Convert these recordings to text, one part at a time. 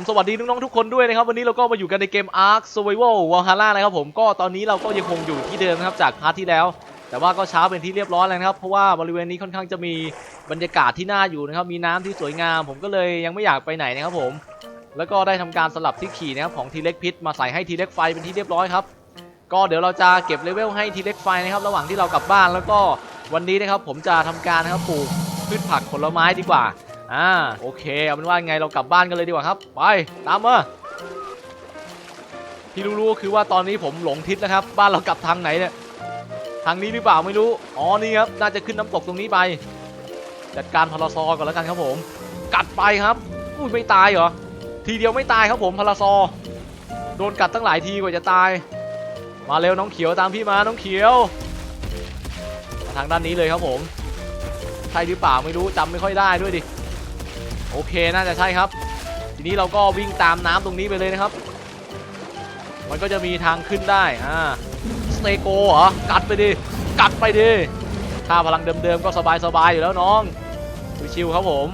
ผมสวัสดีน้องๆทุกคนด้วยนะครับ วันนี้เราก็มาอยู่กันในเกม Ark Survival Valhalla นะครับผมก็ตอนนี้เราก็ยังคงอยู่ที่เดิมนะครับจากพาร์ทที่แล้ว แต่ว่าก็เช้าเป็นที่เรียบร้อยแล้วนะครับ เพราะว่าบริเวณนี้ค่อนข้างจะมีบรรยากาศที่น่าอยู่นะครับ มีน้ำที่สวยงาม ผมก็เลยยังไม่อยากไปไหนนะครับผม แล้วก็ได้ทำการสลับที่ขี่นะครับของทีเล็กพิษมาใส่ให้ทีเล็กไฟเป็นที่เรียบร้อยครับก็เดี๋ยวเราจะเก็บเลเวลให้ทีเล็กไฟนะครับ ระหว่างที่เรากลับบ้านแล้วก็วันนี้นะครับผมจะทำการนะครับปลูกพืชผักผลไม้ดีกว่า อ่าโอเคเอาเป็นว่าไงเรากลับบ้านกันเลยดีกว่าครับ ไปตามมาที่รู้ๆคือว่าตอนนี้ผมหลงทิศแล้วครับ บ้านเรากลับทางไหนเนี่ยทางนี้หรือเปล่าไม่รู้อ๋อนี่ครับน่าจะขึ้นน้ำตกตรงนี้ไป จัดการพาราซอก่อนแล้วกันครับผม กัดไปครับอุ้ยไม่ตายเหรอทีเดียวไม่ตายครับผมพาราซอโดนกัดตั้งหลายทีกว่าจะตาย มาเร็วน้องเขียวตามพี่มาน้องเขียวมาทางด้านนี้เลยครับผมใช่หรือเปล่าไม่รู้จำไม่ค่อยได้ด้วยดิ โอเคน่าจะใช่ครับ ทีนี้เราก็วิ่งตามน้ำตรงนี้ไปเลยนะครับ มันก็จะมีทางขึ้นได้อ่าสเตโกเหรอกัดไปดิกัดไปดิค่าพลังเดิมๆก็สบายๆอยู่แล้วน้องชิวๆครับผม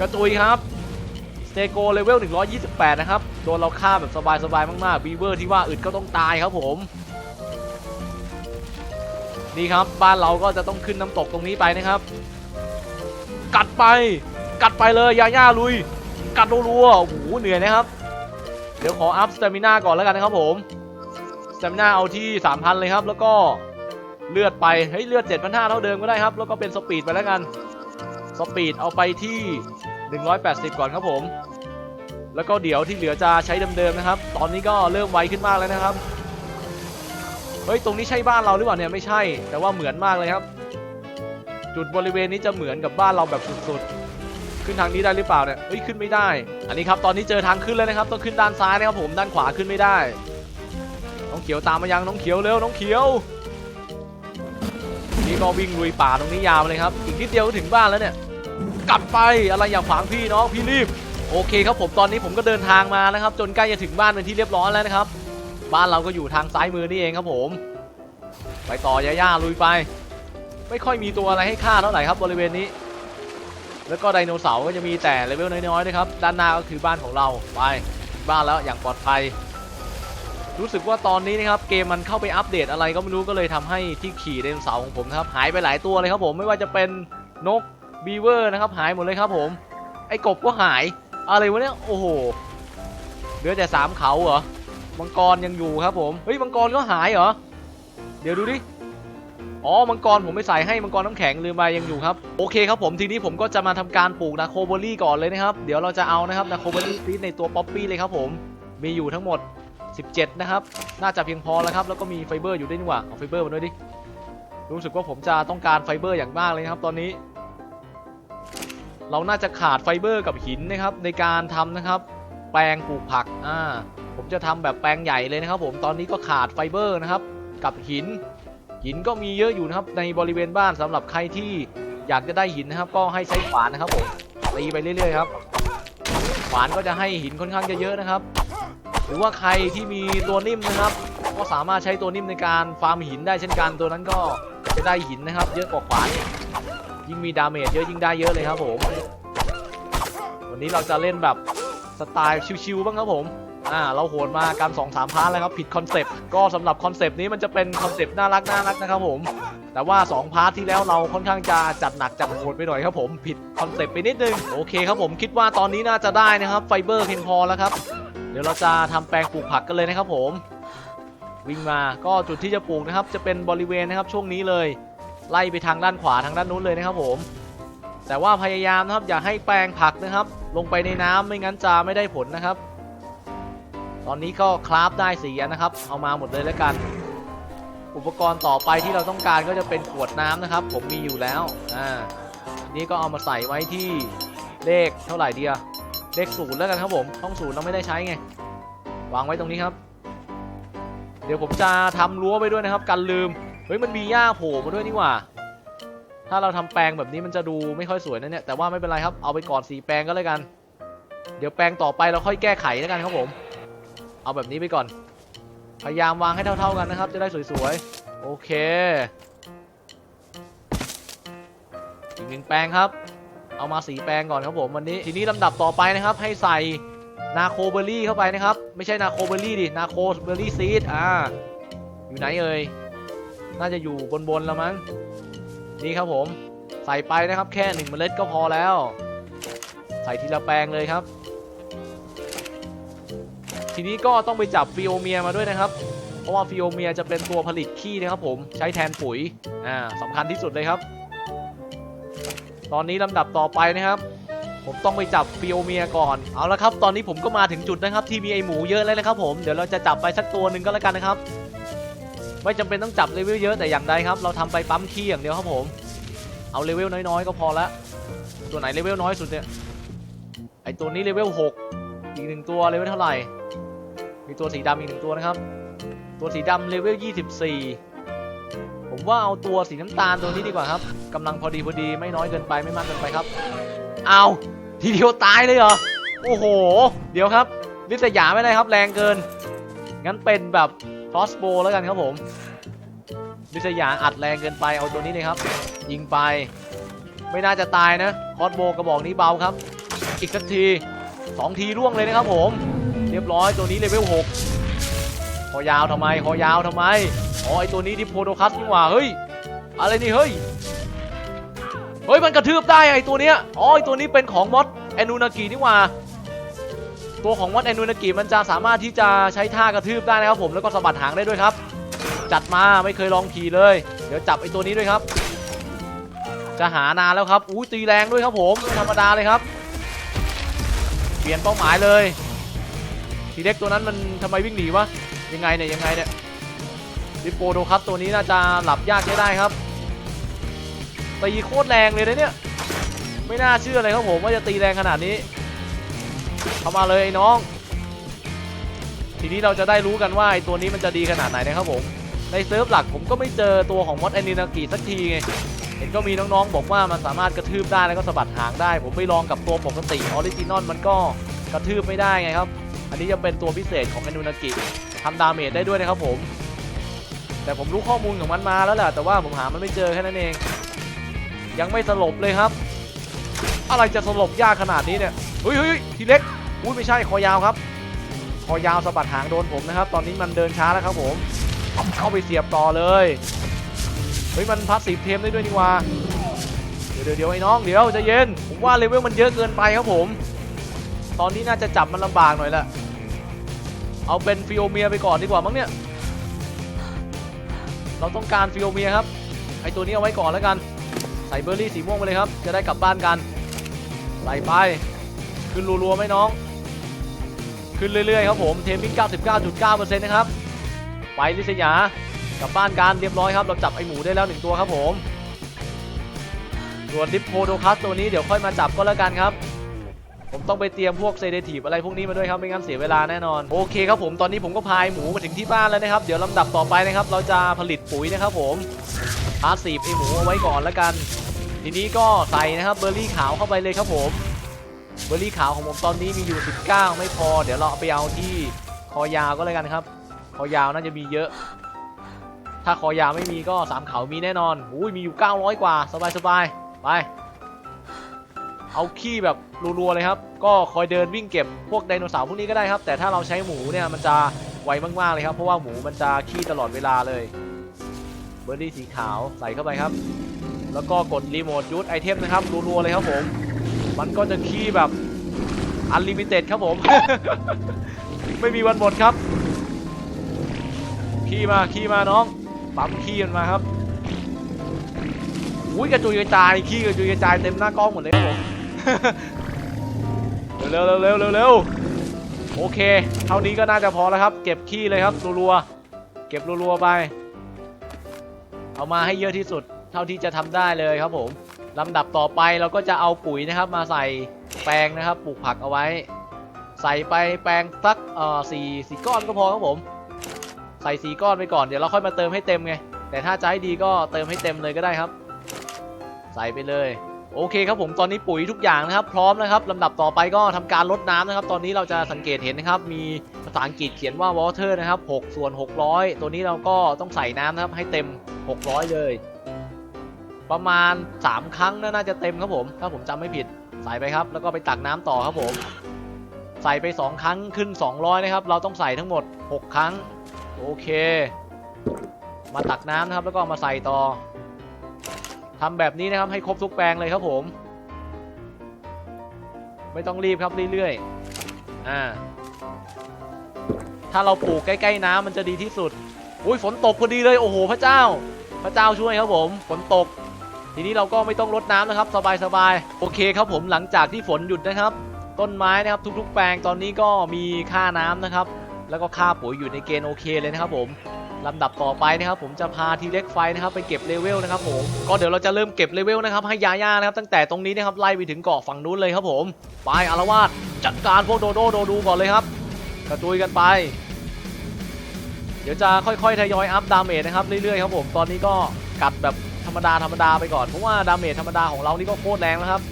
กระตุยครับสเตโกเลเวล 128 นะครับ โดนเราฆ่าแบบสบายๆมากๆบีเวอร์ที่ว่าอึดก็ต้องตายครับผมนี่ครับบ้านเราก็จะต้องขึ้นน้ำตกตรงนี้ไปนะครับ กัดไป กัดไปเลยยาย่าลุย กัดรัวๆโอ้โหเหนื่อยนะครับ เดี๋ยวขออัพสเตมิน่าก่อนแล้วกันนะครับผมสเตมิน่าเอาที่ 3,000 เลยครับ แล้วก็เลือดไปเฮ้ยเลือด7,500เท่าเดิมก็ได้ครับ แล้วก็เป็นสปีดไปแล้วกันสปีดเอาไปที่ 180 ก่อนครับผม แล้วก็เดี๋ยวที่เหลือจะใช้เดิมๆนะครับ ตอนนี้ก็เริ่มไวขึ้นมากแล้วนะครับ เฮ้ย ตรงนี้ใช่บ้านเราหรือเปล่าเนี่ยไม่ใช่ แต่ว่าเหมือนมากเลยครับ จุดบริเวณนี้จะเหมือนกับบ้านเราแบบสุดๆ ขึ้นทางนี้ได้หรือเปล่าเนี่ยเฮ้ยขึ้นไม่ได้ อันนี้ครับตอนนี้เจอทางขึ้นแล้วนะครับต้องขึ้นด้านซ้ายนะครับผมด้านขวาขึ้นไม่ได้ น้องเขียวตามมายังน้องเขียวเร็วน้องเขียวนี่ก็วิ่งลุยป่าตรงนี้ยาวเลยครับอีกนิดเดียวก็ถึงบ้านแล้วเนี่ยกลับไปอะไรอย่าขวางพี่น้องพี่รีบโอเคครับผมตอนนี้ผมก็เดินทางมานะครับ จนใกล้จะถึงบ้านเป็นที่เรียบร้อยแล้วนะครับ บ้านเราก็อยู่ทางซ้ายมือนี่เองครับผม ไปต่อย่าๆลุยไป ไม่ค่อยมีตัวอะไรให้ฆ่าเท่าไหร่ครับบริเวณนี้ แล้วก็ไดโนเสาร์ก็จะมีแต่เลเวลน้อยๆนะครับ ด้านหน้าก็คือบ้านของเราไปบ้านแล้วอย่างปลอดภัย รู้สึกว่าตอนนี้นะครับเกมมันเข้าไปอัปเดตอะไรก็ไม่รู้ก็เลยทำให้ที่ขี่ไดโนเสาร์ของผมนะครับหายไปหลายตัวเลยครับผมไม่ว่าจะเป็นนกบีเวอร์นะครับหายหมดเลยครับผม ไอ้กบก็หาย อะไรวะเนี่ยโอ้โหเหลือแต่สามเขาเหรอมังกรยังอยู่ครับผมเฮ้ยมังกรก็หายเหรอเดี๋ยวดูดิ อ๋อ มังกรผมไม่ใส่ให้มังกรน้ำแข็งลืมไปยังอยู่ครับโอเคครับผมทีนี้ผมก็จะมาทำการปลูกนาโคเบอรี่ก่อนเลยนะครับเดี๋ยวเราจะเอานะครับนาโคเบอรี่ซีดในตัวป๊อปปี้เลยครับผมมีอยู่ทั้งหมด 17 นะครับ น่าจะเพียงพอแล้วครับ แล้วก็มีไฟเบอร์อยู่ด้วยนี่หว่าเอาไฟเบอร์มาด้วยดิ รู้สึกว่าผมจะต้องการไฟเบอร์อย่างมากเลยครับตอนนี้ เราน่าจะขาดไฟเบอร์กับหินนะครับ ในการทำนะครับ แปลงปลูกผัก อ่า ผมจะทำแบบแปลงใหญ่เลยนะครับ ผม ตอนนี้ก็ขาดไฟเบอร์นะครับ กับหิน หินก็มีเยอะอยู่นะครับในบริเวณบ้านสำหรับใครที่อยากจะได้หินนะครับ ก็ให้ใช้ขวานนะครับผมตีไปเรื่อยๆครับขวานก็จะให้หินค่อนข้างจะเยอะนะครับ หรือว่าใครที่มีตัวนิ่มนะครับ ก็สามารถใช้ตัวนิ่มในการฟาร์มหินได้เช่นกันตัวนั้นก็จะได้หินนะครับ เยอะกว่าขวานยิ่งมีดาเมจเยอะยิ่งได้เยอะเลยครับผม วันนี้เราจะเล่นแบบสไตล์ชิวๆบ้างครับผม อ่าเราโหดมากัน2อสามพาร์ทแล้วครับผิดคอนเซปต์ก็สำหรับคอนเซปต์นี้มันจะเป็นคอนเซปต์น่ารักน่ารักนะครับผม แต่ว่า 2 พาร์ทที่แล้วเราค่อนข้างจะจัดหนักจัดโหดไปหน่อยครับผมผิดคอนเซปต์ไปนิดนึงโอเคครับผมคิดว่าตอนนี้น่าจะได้นะครับไฟเบอร์เพียงพอแล้วครับ เดี๋ยวเราจะทำแปลงปลูกผักกันเลยนะครับผม วิ่งมาก็จุดที่จะปลูกนะครับ จะเป็นบริเวณนะครับช่วงนี้เลย ไล่ไปทางด้านขวาทางด้านนู้นเลยนะครับผมแต่ว่าพยายามนะครับอย่าให้แปลงผักนะครับ ลงไปในน้ำไม่งั้นจะไม่ได้ผลนะครับ ตอนนี้ก็คราฟได้สีนะครับ เอามาหมดเลยแล้วกัน อุปกรณ์ต่อไปที่เราต้องการก็จะเป็นขวดน้ำนะครับ ผมมีอยู่แล้วอ่านี่ก็เอามาใส่ไว้ที่เลขเท่าไหร่เดียเลขศูนย์แล้วกันครับผมห้องศูนย์เราไม่ได้ใช้ไงวางไว้ตรงนี้ครับ เดี๋ยวผมจะทำรั้วไปด้วยนะครับกันลืมเฮ้ยมันมีหญ้าโผล่มาด้วยนี่หว่า ถ้าเราทำแปลงแบบนี้มันจะดูไม่ค่อยสวยนะเนี่ยแต่ว่าไม่เป็นไรครับเอาไปก่อนสีแปลงก็แล้วกัน เดี๋ยวแปลงต่อไปเราค่อยแก้ไขแล้วกันครับผม เอาแบบนี้ไปก่อน พยายามวางให้เท่า ๆกันนะครับ จะได้สวยๆ โอเค อีกหนึ่งแปลงครับ เอามาสีแปลงก่อนครับผมวันนี้ ทีนี้ลำดับต่อไปนะครับ ให้ใส่นาโคเบอรี่เข้าไปนะครับ ไม่ใช่นาโคเบอรี่ดิ นาโคเบอรี่ซีด อ่า อยู่ไหนเอ่ย น่าจะอยู่บนๆแล้วมั้ง นี่ครับผม ใส่ไปนะครับแค่หนึ่งเมล็ดก็พอแล้ว ใส่ทีละแปลงเลยครับ ทีนี้ก็ต้องไปจับฟิโอเมียมาด้วยนะครับ เพราะว่าฟิโอเมียจะเป็นตัวผลิตขี้นะครับผมใช้แทนปุ๋ยอ่าสำคัญที่สุดเลยครับ ตอนนี้ลำดับต่อไปนะครับ ผมต้องไปจับฟิโอเมียก่อนเอาละครับ ตอนนี้ผมก็มาถึงจุดนะครับ ที่มีไอหมูเยอะเลยนะครับผมเดี๋ยวเราจะจับไปสักตัวหนึ่งก็แล้วกันนะครับ ไม่จำเป็นต้องจับเลเวลเยอะแต่อย่างใดครับ เราทำไปปั๊มขี้อย่างเดียวครับผม เอาเลเวลน้อยๆ ก็พอละตัวไหนเลเวลน้อยสุดเนี่ยไอตัวนี้เลเวล6อีกหนึ่งตัวเลเวลเท่าไหร่ มีตัวสีดำอีกหนึ่งตัวนะครับ ตัวสีดำเลเวล 24 ผมว่าเอาตัวสีน้ำตาลตัวนี้ดีกว่าครับกำลังพอดีพอดีไม่น้อยเกินไปไม่มากเกินไปครับ เอาทีเดียวตายเลยเหรอ โอ้โห เดี๋ยวครับลิสยาไม่ได้ครับแรงเกิน งั้นเป็นแบบคอสโบแล้วกันครับผมลิสยาอัดแรงเกินไปเอาตัวนี้เลยครับ ยิงไป ไม่น่าจะตายนะคอสโบกระบอกนี้เบาครับ อีกสักทีสองทีร่วงเลยนะครับผม เรียบร้อยตัวนี้เลเวลหกคอยาวทำไมคอยาวทำไมอ๋อไอตัวนี้ดิโพโดคัสนี่หว่าเฮ้ยอะไรนี่เฮ้ยเฮ้ยมันกระทืบได้ไอตัวเนี้ยอ๋อไอตัวนี้เป็นของมอสแอนูนากินี่หว่าตัวของมอสแอนูนากิมันจะสามารถที่จะใช้ท่ากระทืบได้นะครับผมแล้วก็สะบัดหางได้ด้วยครับ จัดมาไม่เคยลองขี่เลย เดี๋ยวจับไอตัวนี้ด้วยครับ จะหานานแล้วครับอุ้ยตีแรงด้วยครับผมไม่ธรรมดาเลยครับ เปลี่ยนเป้าหมายเลย ทีเล็กตัวนั้นมันทำไมวิ่งหนีวะยังไงเนี่ยยังไงเนี่ยดิโปโดครับตัวนี้น่าจะหลับยากได้ครับตีโคตรแรงเลยนะเนี่ยไม่น่าเชื่อเลยครับผมว่าจะตีแรงขนาดนี้เข้ามาเลยไอ้น้อง ทีนี้เราจะได้รู้กันว่าไอ้ตัวนี้มันจะดีขนาดไหนนะครับผมในเซิร์ฟหลักผมก็ไม่เจอตัวของมอสแอนินากิสักทีไงเห็นก็มีน้องๆบอกว่ามันสามารถกระทืบได้แล้วก็สะบัดหางได้ ผมไปลองกับตัวปกติออริจินอลมันก็กระทืบไม่ได้ไงครับ อันนี้จะเป็นตัวพิเศษของแอนูนากิทำดาเมจได้ด้วยนะครับผม แต่ผมรู้ข้อมูลของมันมาแล้วแหละแต่ว่าผมหามันไม่เจอแค่นั้นเอง ยังไม่สลบเลยครับ อะไรจะสลบยากขนาดนี้เนี่ยเฮ้ยเฮ้ยทีเล็กอุ้ยไม่ใช่คอยาวครับคอยาวสะบัดหางโดนผมนะครับ ตอนนี้มันเดินช้าแล้วครับผมเข้าไปเสียบต่อเลยเฮ้ยมันพัสซีเทมได้ด้วยนี่ว่าเดี๋ยวเดี๋ยวไอ้น้องเดี๋ยวจะเย็นผมว่าเลเวลมันเยอะเกินไปครับผม ตอนนี้น่าจะจับมันลำบากหน่อยแหละเอาเป็นฟิโอเมียไปก่อนดีกว่ามั้งเนี่ย เราต้องการฟิโอเมียครับ ไอตัวนี้เอาไว้ก่อนแล้วกัน ใส่เบอร์รี่สีม่วงไปเลยครับ จะได้กลับบ้านกันใส่ไป ขึ้นรัวๆไหมน้อง ขึ้นเรื่อยๆครับผมเทมมิ่ง99.9%นะครับ ไปลิสยากลับบ้านกันเรียบร้อยครับ เราจับไอหมูได้แล้วหนึ่งตัวครับผมส่วนดิปโพโดคัสตัวนี้เดี๋ยวค่อยมาจับก็แล้วกันครับ ผมต้องไปเตรียมพวกเซเดทีฟอะไรพวกนี้มาด้วยครับไม่งั้นเสียเวลาแน่นอนโอเคครับผมตอนนี้ผมก็พายหมูมาถึงที่บ้านแล้วนะครับเดี๋ยวลำดับต่อไปนะครับ เราจะผลิตปุ๋ยนะครับผมพาสีไอหมูเอาไว้ก่อนแล้วกัน ทีนี้ก็ใส่นะครับเบอร์รี่ขาวเข้าไปเลยครับผมเบอร์รี่ขาวของผมตอนนี้มีอยู่ 19 ไม่พอ เดี๋ยวเราไปเอาที่คอยาวก็แล้วกันครับ คอยาวน่าจะมีเยอะ ถ้าคอยาวไม่มีก็สามเขามีแน่นอนอุ้ยมีอยู่ 900 กว่าสบายๆไป เอาขี้แบบรัวๆเลยครับ ก็คอยเดินวิ่งเก็บพวกไดโนเสาร์พวกนี้ก็ได้ครับ แต่ถ้าเราใช้หมูเนี่ยมันจะไวมากๆเลยครับ เพราะว่าหมูมันจะขี้ตลอดเวลาเลย เบอร์รี่สีขาวใส่เข้าไปครับ แล้วก็กดรีโมทยูทไอเทมนะครับรัวๆเลยครับผม มันก็จะขี้แบบอันลิมิเต็ดครับผม ไม่มีวันหมดครับ ขี้มาขี้มาน้อง ปั๊มขี้มันมาครับอุ้ยกระจุยกระจายขี้กระจุยกระจายเต็มหน้ากล้องหมดเลยครับผม เร็วเร็วเร็วเร็วเร็วโอเค เท่านี้ก็น่าจะพอแล้วครับ เก็บขี้เลยครับรัวๆเก็บรัวๆไป เอามาให้เยอะที่สุด เท่าที่จะทำได้เลยครับผมลำดับต่อไปเราก็จะเอาปุ๋ยนะครับ มาใส่แปลงนะครับ ปลูกผักเอาไว้ ใส่ไปแปลงสักเอ่อสี่สี่ก้อนก็พอครับผม ใส่สีก้อนไปก่อนเดี๋ยวเราค่อยมาเติมให้เต็มไงแต่ถ้าจะให้ดีก็เติมให้เต็มเลยก็ได้ครับ ใส่ไปเลย โอเคครับผมตอนนี้ปุ๋ยทุกอย่างนะครับ พร้อมนะครับลำดับต่อไปก็ทำการลดน้ำนะครับ ตอนนี้เราจะสังเกตเห็นนะครับ มีภาษาอังกฤษเขียนว่า water นะครับ6ส่วน600 ตัวนี้เราก็ต้องใส่น้ำนะครับให้เต็ม 600 เลย ประมาณ 3 ครั้งน่าจะเต็มครับผม ถ้าผมจำไม่ผิดใส่ไปครับ แล้วก็ไปตักน้ำต่อครับผม ใส่ไป 2 ครั้งขึ้น 200 นะครับ เราต้องใส่ทั้งหมด 6 ครั้ง โอเค มาตักน้ำนะครับแล้วก็มาใส่ต่อ ทำแบบนี้นะครับให้ครบทุกแปลงเลยครับผม ไม่ต้องรีบครับเรื่อยๆอ่าถ้าเราปลูกใกล้ๆน้ำมันจะดีที่สุด อุ้ยฝนตกพอดีเลยโอ้โหพระเจ้า พระเจ้าช่วยครับผม ฝนตก ทีนี้เราก็ไม่ต้องรดน้ำนะครับ สบายๆโอเคครับผมหลังจากที่ฝนหยุดนะครับ ต้นไม้นะครับทุกๆ แปลงตอนนี้ก็มีค่าน้ำนะครับ แล้วก็ค่าปุ๋ยอยู่ในเกณฑ์โอเคเลยนะครับผม ลำดับต่อไปนะครับผมจะพาทีเล็กไฟนะครับไปเก็บเลเวลนะครับผมก็เดี๋ยวเราจะเริ่มเก็บเลเวลนะครับให้ยาย่านะครับตั้งแต่ตรงนี้นะครับไล่ไปถึงเกาะฝั่งนู้นเลยครับผมไปอารวาสจัดการพวกโดโดโดดูก่อนเลยครับกระตุยกันไป เดี๋ยวจะค่อยๆทยอยอัพดาเมจนะครับเรื่อยๆครับผมตอนนี้ก็กัดแบบธรรมดาธรรมดาไปก่อนเพราะว่าดาเมจธรรมดาของเรานี่ก็โคตรแรงนะครับ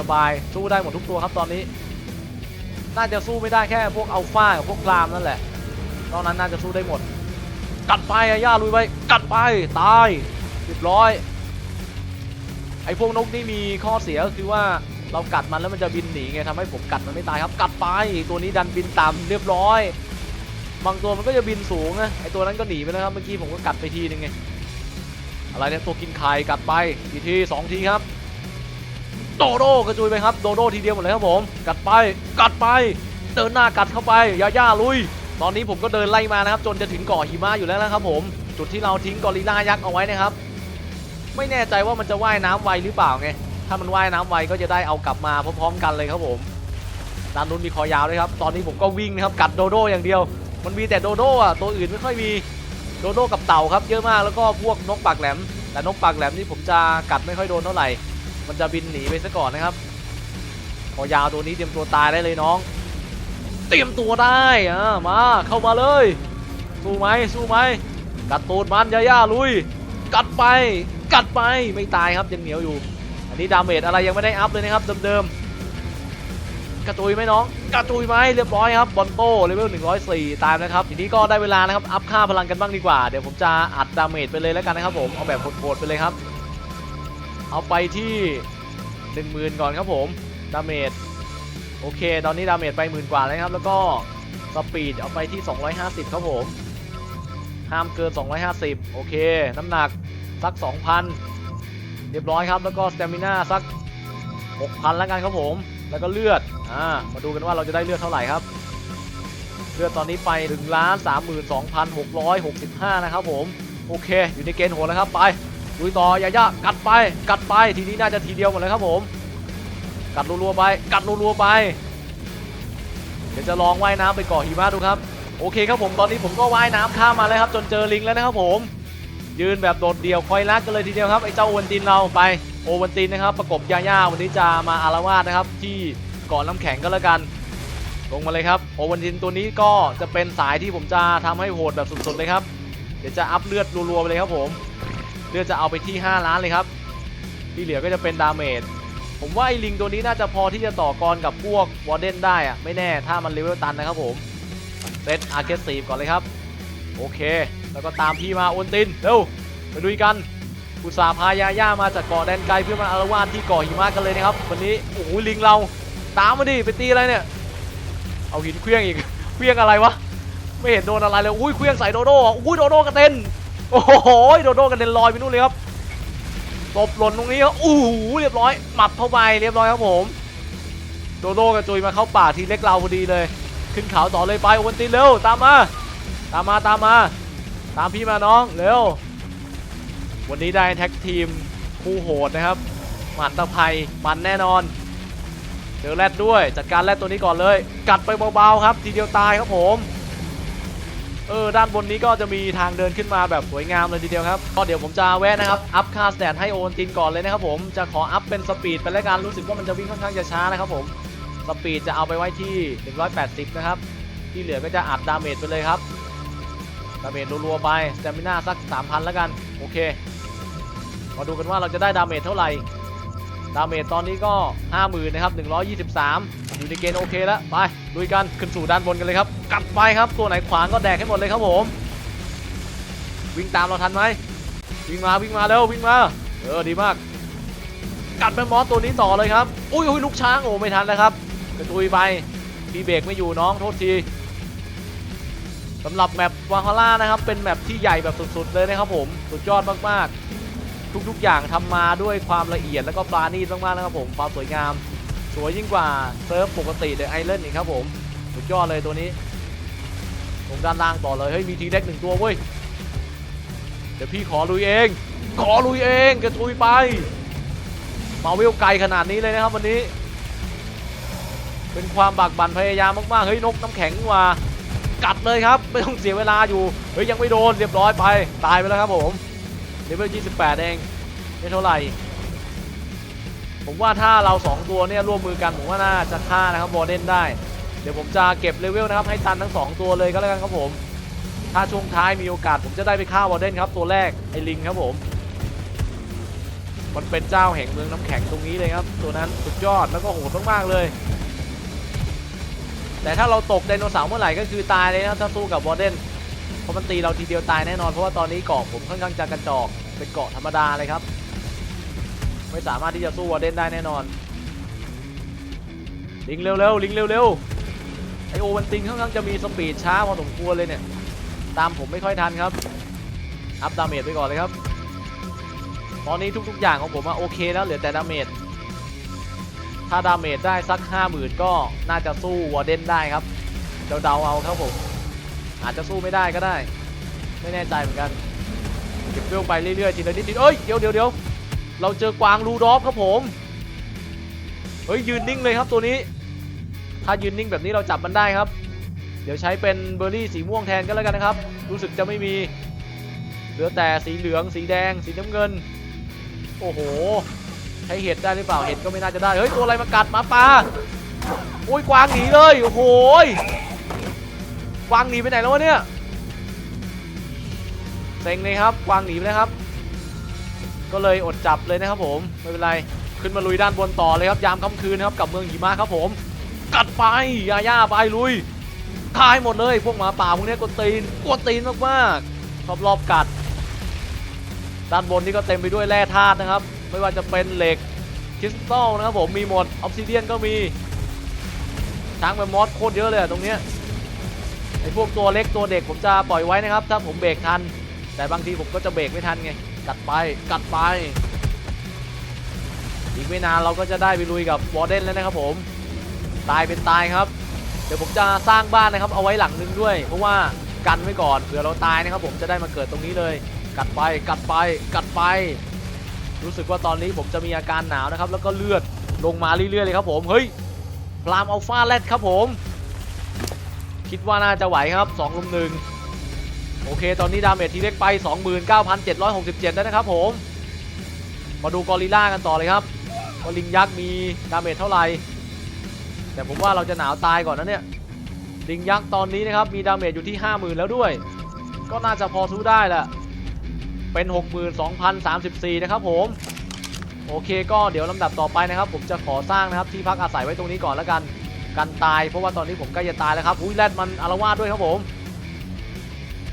สบายๆสู้ได้หมดทุกตัวครับตอนนี้ น่าจะสู้ไม่ได้แค่พวกอัลฟากับพวกพรามนั่นแหละตอนนั้นน่าจะสู้ได้หมด กัดไปอย่าลุยไปกัดไปตายเรียบร้อย ไอ้พวกนกนี่มีข้อเสียก็คือว่าเรากัดมันแล้วมันจะบินหนีไงทำให้ผมกัดมันไม่ตายครับ กัดไปตัวนี้ดันบินต่ำเรียบร้อย บางตัวมันก็จะบินสูงนะไอ้ตัวนั้นก็หนีไปแล้วครับเมื่อกี้ผมก็กัดไปทีนึงไงอะไรเนี่ยตัวกินไข่กัดไปกี่ทีสองทีครับโดโดกระจุยไปครับโดโดทีเดียวหมดเลยครับผม กัดไปกัดไปเดินหน้ากัดเข้าไปย่าย่าลุย ตอนนี้ผมก็เดินไล่มานะครับ จนจะถึงเกาะหิมะอยู่แล้วนะครับผม จุดที่เราทิ้งกอริลลายักษ์เอาไว้นะครับ ไม่แน่ใจว่ามันจะว่ายน้ำไวหรือเปล่าไง ถ้ามันว่ายน้ำไวก็จะได้เอากลับมาพร้อมๆกันเลยครับผม ด้านนู้นมีคอยาวด้วยครับ ตอนนี้ผมก็วิ่งนะครับกัดโดโดอย่างเดียว มันมีแต่โดโดอะ ตัวอื่นไม่ค่อยมี โดโดกับเต่าครับ เยอะมาก แล้วก็พวกนกปากแหลม แต่นกปากแหลมนี่ผมจะกัดไม่ค่อยโดนเท่าไหร่ มันจะบินหนีไปซะก่อนนะครับ คอยาวตัวนี้เตรียมตัวตายได้เลยน้อง เตรียมตัวได้อะมาเข้ามาเลย สู้ไหมสู้ไหมกัดตูดมันย่าย่าลุย กัดไป กัดไปไม่ตายครับยังเหนียวอยู่ อันนี้ดาเมจอะไรยังไม่ได้อัพเลยนะครับเดิมๆกระตุยไหมน้องกระตุยไหมเรียบร้อยครับบอลโต้เลเวล104 ตามนะครับทีนี้ก็ได้เวลานะครับอัพค่าพลังกันบ้างดีกว่าเดี๋ยวผมจะอัดดาเมจไปเลยแล้วกันนะครับผมเอาแบบโหดๆไปเลยครับ เอาไปที่10,000ก่อนครับผมดาเมจ โอเค ตอนนี้ดาเมจไปหมื่นกว่าแล้วครับ แล้วก็สปีดเอาไปที่ 250 ครับผม ห้ามเกิน 250 โอเค น้ำหนักสัก 2,000 เรียบร้อยครับ แล้วก็สเตมิน่าสัก 6,000 แล้วกันครับผม แล้วก็เลือด อ่า มาดูกันว่าเราจะได้เลือดเท่าไหร่ครับ เลือดตอนนี้ไปถึงล้าน32,665 นะครับผม โอเค อยู่ในเกณฑ์โหดแล้วครับ ไปลุยต่อยาย่ากัดไป กัดไป ทีนี้น่าจะทีเดียวหมดเลยครับผม กัดรัวๆไป กัดรัวๆไป เดี๋ยวจะลองว่ายน้ำไปเกาะหิมะดูครับ โอเคครับผมตอนนี้ผมก็ว่ายน้ำข้ามมาแล้วครับ จนเจอลิงแล้วนะครับผม ยืนแบบโดดเดี่ยวคอยรักกันเลยทีเดียวครับไอ้เจ้าโอวันตินเราไปโอวันตินนะครับ ประกบยาย่าวันนี้จะมาอารวาสนะครับ ที่เกาะน้ำแข็งก็แล้วกันลงมาเลยครับโอวันตินตัวนี้ก็จะเป็นสายที่ผมจะทำให้โหดแบบสุดๆเลยครับ เดี๋ยวจะอัพเลือดรัวๆไปเลยครับผม เลือดจะเอาไปที่ 5 ล้านเลยครับ ที่เหลือก็จะเป็นดาเมจ ผมว่าไอ้ลิงตัวนี้น่าจะพอที่จะต่อกรกับพวกวอร์เดนได้อะไม่แน่ถ้ามันเลเวลตันนะครับผมเซตอาร์เคสซีฟก่อนเลยครับ โอเค แล้วก็ตามพี่มาโอนติน เร็ว ไปดูกันอุตสาพายาย่ามาจากเกาะแดนไกลเพื่อมาอารวาสที่เกาะหิมะกันเลยนะครับ วันนี้โอ้โหลิงเราตามมาดิไปตีอะไรเนี่ย เอาหินเคลี้ยงอีกเคลี้ยงอะไรวะไม่เห็นโดนอะไรเลยอุ้ยเคลี้ยงใส่โดโด้อุ้ยโดโด้กระเด็นโอ้โหโดโด้กระเด็นลอยไปนู่นเลยครับ ตบหล่นตรงนี้ครับอู้หูเรียบร้อยหมับเข้าไปเรียบร้อยครับผม โดโดกับจุยมาเข้าป่าทีเล็กเราพอดีเลย ขึ้นเขาต่อเลยไปโอวันตินเร็วตามมาตามมาตามมา ตามพี่มาน้องเร็ว วันนี้ได้แท็กทีมคู่โหดนะครับหมันตะไพมันแน่นอนเจอแรดด้วยจัดการแรดตัวนี้ก่อนเลย กัดไปเบาๆครับ ทีเดียวตายครับผม เออด้านบนนี้ก็จะมีทางเดินขึ้นมาแบบสวยงามเลยทีเดียวครับก็เดี๋ยวผมจะแวะนะครับอัพคาสแตทให้โอนตินก่อนเลยนะครับผมจะขออัพเป็นสปีดไปแล้วกันรู้สึกว่ามันจะวิ่งค่อนข้างจะช้านะครับผมสปีดจะเอาไปไว้ที่ 180 นะครับ ที่เหลือก็จะอัดดาเมจไปเลยครับดาเมจรัวๆไปสเตมิน่าสัก 3,000 แล้วกัน โอเค มาดูกันว่าเราจะได้ดาเมจเท่าไหร่ ดาเมจตอนนี้ก็ 50,000นะครับ123 อยู่ในเกณฑ์โอเคแล้ว ไปลุยกันขึ้นสู่ด้านบนกันเลยครับกัดไปครับตัวไหนขวางก็แดกให้หมดเลยครับผม วิ่งตามเราทันไหมวิ่งมาวิ่งมาเร็ววิ่งมา เออดีมาก กัดแมมมอสตัวนี้ต่อเลยครับ อุ้ยอุ้ยลูกช้างโอ้ไม่ทันแล้วครับกระตุยไปพี่เบรกไม่อยู่น้องโทษทีสำหรับแมปวาฮาร่านะครับเป็นแมปที่ใหญ่แบบสุดๆเลยนะครับผม สุดยอดมากๆ ทุกๆ อย่างทำมาด้วยความละเอียดแล้วก็ปราณีตมากๆนะครับผมความสวยงาม สวยยิ่งกว่าเซิร์ฟปกติเดอะไอแลนอีกครับผมสุดยอดเลยตัวนี้ลงด้านล่างต่อเลยเฮ้ยมีทีเด็กหนึ่งตัวเว้ยเดี๋ยวพี่ขอลุยเอง ขอลุยเองกระตุยไป มาเวลไกลขนาดนี้เลยนะครับวันนี้ เป็นความบากบั่นพยายามมากๆเฮ้ยนกน้ำแข็งว่ากัดเลยครับ ไม่ต้องเสียเวลาอยู่ เฮ้ยยังไม่โดนเรียบร้อยไป ตายไปแล้วครับผม เลเวล28 เองไม่เท่าไหร่ ผมว่าถ้าเรา 2 ตัวเนี่ยร่วมมือกันผมว่าน่าจะฆ่านะครับบอเดนได้ เดี๋ยวผมจะเก็บเลเวลนะครับให้ตันทั้ง 2 ตัวเลยก็แล้วกันครับผม ถ้าช่วงท้ายมีโอกาสผมจะได้ไปฆ่าวอร์เดนครับตัวแรกไอ้ลิงครับผม มันเป็นเจ้าแห่งเมืองน้ำแข็งตรงนี้เลยครับ ตัวนั้นสุดยอดแล้วก็โหดมากๆเลยแต่ถ้าเราตกไดโนเสาร์เมื่อไหร่ก็คือตายเลยนะถ้าสู้กับวอร์เดน ราะมันตีเราทีเดียวตายแน่นอน เพราะว่าตอนนี้เกาะผมค่อนข้างจะกระจอกเป็นเกาะธรรมดาเลยครับ ไม่สามารถที่จะสู้วอร์เดนได้แน่นอน ลิงเร็วๆลิงเร็วๆไอโอวันติงค่อนข้างจะมีสปีดช้าพอสมควรเลยเนี่ย ตามผมไม่ค่อยทันครับ อัพดาเมจไปก่อนเลยครับ ตอนนี้ทุกๆอย่างของผมอะโอเคแล้วเหลือแต่ดาเมจถ้าดาเมจได้สัก 50,000 ก็น่าจะสู้วอร์เดนได้ครับเดาๆเอาครับผม อาจจะสู้ไม่ได้ก็ได้ ไม่แน่ใจเหมือนกัน เก็บเวลไปเรื่อยๆทีละนิดๆเอ้ยเดี๋ยวเดี๋ยวเดี๋ยวเราเจอกวางรูดอฟครับผมเฮ้ยยืนนิ่งเลยครับตัวนี้ ถ้ายืนนิ่งแบบนี้เราจับมันได้ครับ เดี๋ยวใช้เป็นเบอร์รี่สีม่วงแทนก็แล้วกันนะครับ รู้สึกจะไม่มีเหลือแต่สีเหลืองสีแดง สีน้ำเงิน โอ้โห ใช้เห็ดได้หรือเปล่าเห็ดก็ไม่น่าจะได้ เฮ้ย ตัวอะไรมากัดหมาป่าโอ้ยกวางหนีเลย โอ้โหย กวางหนีไปไหนแล้ววะเนี่ยเซ็งเลยครับกวางหนีไปแล้วครับ ก็เลยอดจับเลยนะครับผมไม่เป็นไรขึ้นมาลุยด้านบนต่อเลยครับยามค่ำคืนนะครับกับเมืองหิมะครับผม กัดไปยาย่าไปลุยทายหมดเลยพวกหมาป่าพวกนี้กวนตีนกวนตีนมากๆชอบรอบกัด ด้านบนนี่ก็เต็มไปด้วยแร่ธาตุนะครับ ไม่ว่าจะเป็นเหล็กคริสตัลนะครับผมมีหมดออฟซิเดียนก็มีช้างแมมมอสโคตรเยอะเลยตรงเนี้ย ไอพวกตัวเล็กตัวเด็กผมจะปล่อยไว้นะครับ ถ้าผมเบรกทัน แต่บางทีผมก็จะเบรกไม่ทันไง กัดไปกัดไป อีกไม่นานเราก็จะได้ไปลุยกับวอร์เดนแล้วนะครับผม ตายเป็นตายครับ เดี๋ยวผมจะสร้างบ้านนะครับ เอาไว้หลังนึงด้วย เพราะว่ากันไว้ก่อนเผื่อเราตายนะครับ ผมจะได้มาเกิดตรงนี้เลย กัดไปกัดไปกัดไป รู้สึกว่าตอนนี้ผมจะมีอาการหนาวนะครับ แล้วก็เลือดลงมาเรื่อยๆเลยครับผมเฮ้ยพลามอัลฟาแรดครับผม คิดว่าน่าจะไหวครับ2ลุมหนึ่งโอเค ตอนนี้ดาเมจทีเล็กไป 29,767แล้วนะครับผม มาดูกอริลล่ากันต่อเลยครับกอลิงยักษ์มีดาเมจเท่าไหร่ แต่ผมว่าเราจะหนาวตายก่อนนะเนี่ย ลิงยักษ์ตอนนี้นะครับมีดาเมจอยู่ที่ 50,000 แล้วด้วย ก็น่าจะพอสู้ได้แหละ เป็น 62,034 นะครับผม โอเคก็เดี๋ยวลำดับต่อไปนะครับ ผมจะขอสร้างนะครับที่พักอาศัยไว้ตรงนี้ก่อนแล้วกัน กันตายเพราะว่าตอนนี้ผมใกล้จะตายแล้วครับอุ้ยแรดมันอารวาสด้วยครับผม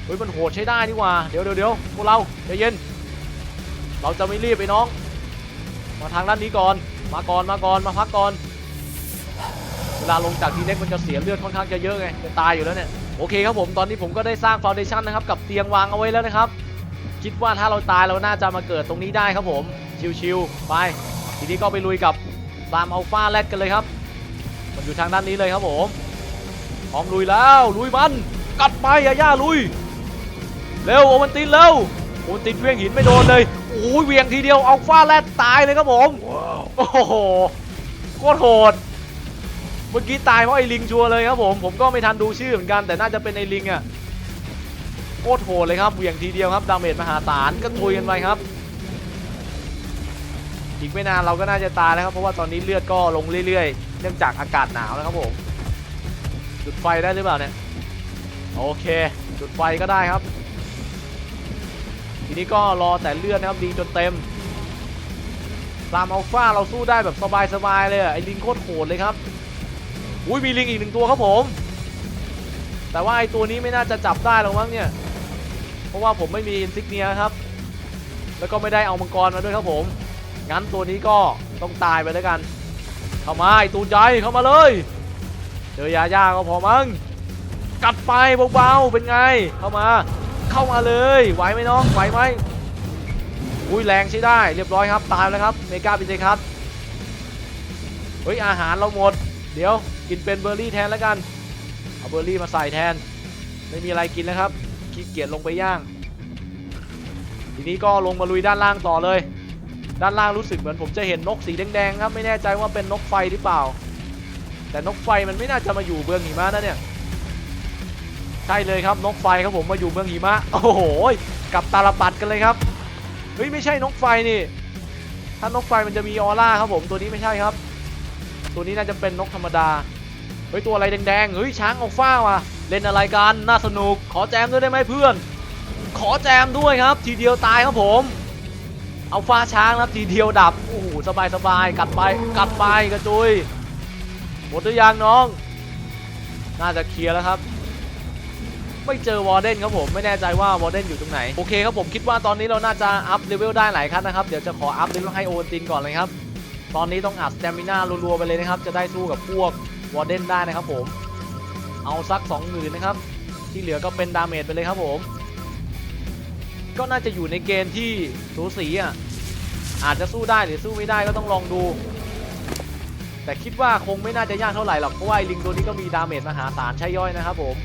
เฮ้ยมันโหดใช้ได้นี่ว่าเดี๋ยวเดี๋ยวเดี๋ยวพวกเราใจเย็น เราจะไม่รีบไปน้อง มาทางด้านนี้ก่อน มาก่อนมาก่อนมาพักก่อน เวลาลงจากทีเล็กมันจะเสียเลือดค่อนข้างจะเยอะไงจะตายอยู่แล้วเนี่ยโอเคครับผมตอนนี้ผมก็ได้สร้างฟ u n เดชั o นนะครับกับเตียงวางเอาไว้แล้วนะครับ คิดว่าถ้าเราตายเราน่าจะมาเกิดตรงนี้ได้ครับผมชิวๆไปทีนี้ก็ไปลุยกับตามอัลฟาแรดกันเลยครับ มันอยู่ทางด้านนี้เลยครับผมพร้อมลุยแล้วลุยมันกัดไปย่าย่าลุยเร็วโอมันตินเร็วโอมันตินเวียงหินไม่โดนเลยโอ้ยเวียงทีเดียวเอัลฟาแรดตายเลยครับผมโอ้โหโคตรโหดเมื่อกี้ตายเพราะไอ้ลิงชัวเลยครับผมผมก็ไม่ทันดูชื่อเหมือนกันแต่น่าจะเป็นไอ้ลิงอะโคตรโหดเลยครับเวียงทีเดียวครับดาเมจมหาศาลก็ทุยกันไปครับอีกไม่นานเราก็น่าจะตายแล้วครับเพราะว่าตอนนี้เลือดก็ลงเรื่อยๆ นื่องจากอากาศหนาวนะครับผม จุดไฟได้หรือเปล่าเนี่ย โอเค จุดไฟก็ได้ครับ ทีนี้ก็รอแต่เลือดนะครับดีจนเต็มตามอัลฟาเราสู้ได้แบบสบายๆเลยอะไอ้ลิงโคตรโหดเลยครับ อุ้ยมีลิงอีกหนึ่งตัวครับผม แต่ว่าไอตัวนี้ไม่น่าจะจับได้หรอกมั้งเนี่ย เพราะว่าผมไม่มีอินซิกเนียครับ แล้วก็ไม่ได้เอามังกรมาด้วยครับผม งั้นตัวนี้ก็ต้องตายไปแล้วกัน เข้ามาไอตูนใหญ่เข้ามาเลยเจอยาย่าก็พอมั้งกัดไปเบาๆเป็นไงเข้ามา เข้ามาเลยไหวไหมน้องไหวไหมอุ้ยแรงใช้ได้เรียบร้อยครับตายแล้วครับเมกาบินเซคัสเฮ้ยอาหารเราหมด เดี๋ยวกินเป็นเบอร์รี่แทนแล้วกันเอาเบอร์รี่มาใส่แทน ไม่มีอะไรกินแล้วครับขี้เกียจลงไปย่าง ทีนี้ก็ลงมาลุยด้านล่างต่อเลย ด้านล่างรู้สึกเหมือนผมจะเห็นนกสีแดงๆครับไม่แน่ใจว่าเป็นนกไฟหรือเปล่า แต่นกไฟมันไม่น่าจะมาอยู่เมืองหิมะนะเนี่ยใช่เลยครับนกไฟครับผมมาอยู่เมืองหิมะโอ้โหกับตาลปัดกันเลยครับเฮ้ยไม่ใช่นกไฟนี่ ถ้านกไฟมันจะมีออร่าครับผมตัวนี้ไม่ใช่ครับ ตัวนี้น่าจะเป็นนกธรรมดาเฮ้ยตัวอะไรแดงๆเฮ้ยช้างออกฟ้าว่ะเล่นอะไรกันน่าสนุก ขอแจมด้วยได้ไหมเพื่อน ขอแจมด้วยครับ ทีเดียวตายครับผม เอาฟ้าช้างนะครับทีเดียวดับ โอ้โห สบายสบายๆกัดไป กัดไปกระจุย หมดหรือยังน้อง น่าจะเคลียร์แล้วครับ ไม่เจอวอร์เดนครับผม ไม่แน่ใจว่าวอร์เดนอยู่ตรงไหน โอเคครับผมคิดว่าตอนนี้เราน่าจะอัพเลเวลได้หลายขั้นนะครับ เดี๋ยวจะขออัพเลเวลให้โอวันตินก่อนเลยครับ ตอนนี้ต้องอัดสเตมิน่ารัวๆไปเลยนะครับ จะได้สู้กับพวกวอร์เดนได้นะครับผม เอาสัก20,000นะครับ ที่เหลือก็เป็นดาเมจไปเลยครับผม ก็น่าจะอยู่ในเกณฑ์ที่สูสีอะอาจจะสู้ได้หรือสู้ไม่ได้ก็ต้องลองดู แต่คิดว่าคงไม่น่าจะยากเท่าไหร่หรอกเพราะว่าลิงตัวนี้ก็มีดาเมจมหาศาลใช่ย่อยนะครับผม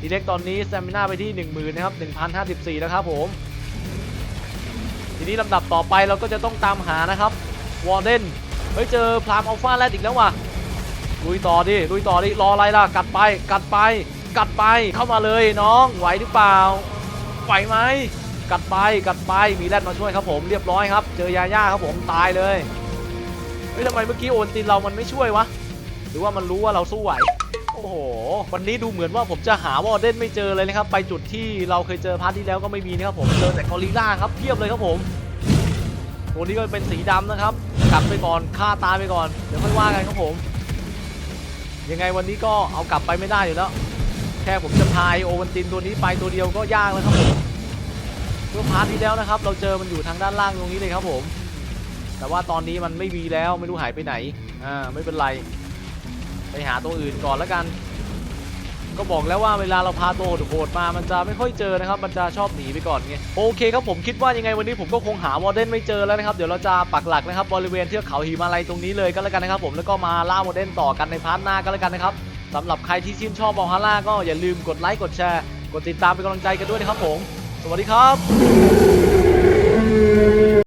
ดีเล็กตอนนี้สเตมิน่าไปที่ 10,000นะครับ1,054แล้วครับผม ทีนี้ลำดับต่อไปเราก็จะต้องตามหานะครับวอร์เดนเฮ้ยเจอพรามอัลฟาแรดอีกแล้วว่ะลุยต่อดิลุยต่อดิรออะไรล่ะกัดไปกัดไปกัดไปเข้ามาเลยน้องไหวหรือเปล่าไหวไหม กัดไปกัดไปมีแรดมาช่วยครับผมเรียบร้อยครับ เจอยาย่าครับผมตายเลยเฮ้ยทำไมเมื่อกี้โอนตินเรามันไม่ช่วยวะหรือว่ามันรู้ว่าเราสู้ไหวโอ้โหวันนี้ดูเหมือนว่าผมจะหาวอร์เดนไม่เจอเลยนะครับ ไปจุดที่เราเคยเจอพาร์ทที่แล้วก็ไม่มีนะครับผมเจอแต่กอริล่าครับเพียบเลยครับผมตัวนี้ก็เป็นสีดำนะครับกลับไปก่อนฆ่าตายไปก่อนเดี๋ยวค่อยว่ากันครับผม ยังไงวันนี้ก็เอากลับไปไม่ได้อยู่แล้วแค่ผมจะพายโอวันตินตัวนี้ไปตัวเดียวก็ยากแล้วครับผม เมื่อพาร์ทที่แล้วนะครับ เราเจอมันอยู่ทางด้านล่างตรงนี้เลยครับผม แต่ว่าตอนนี้มันไม่มีแล้วไม่รู้หายไปไหนอ่าไม่เป็นไร ไปหาตัวอื่นก่อนแล้วกัน ก็บอกแล้วว่าเวลาเราพาตัวโหดมา มันจะไม่ค่อยเจอนะครับ มันจะชอบหนีไปก่อนไงโอเคครับผมคิดว่ายังไงวันนี้ผมก็คงหาวอร์เดนไม่เจอแล้วนะครับเดี๋ยวเราจะปักหลักนะครับบริเวณเทือกเขาหิมาลัยตรงนี้เลยก็แล้วกันนะครับ ผมแล้วก็มาล่าวอร์เดนต่อกันในพาร์ทหน้าก็แล้วกันนะครับสำหรับใครที่ชื่นชอบบอลฮาร่าก็อย่าลืมกดไลค์กดแชร์กดติดตามเป็นกำลังใจกันด้วยนะครับผม สวัสดีครับ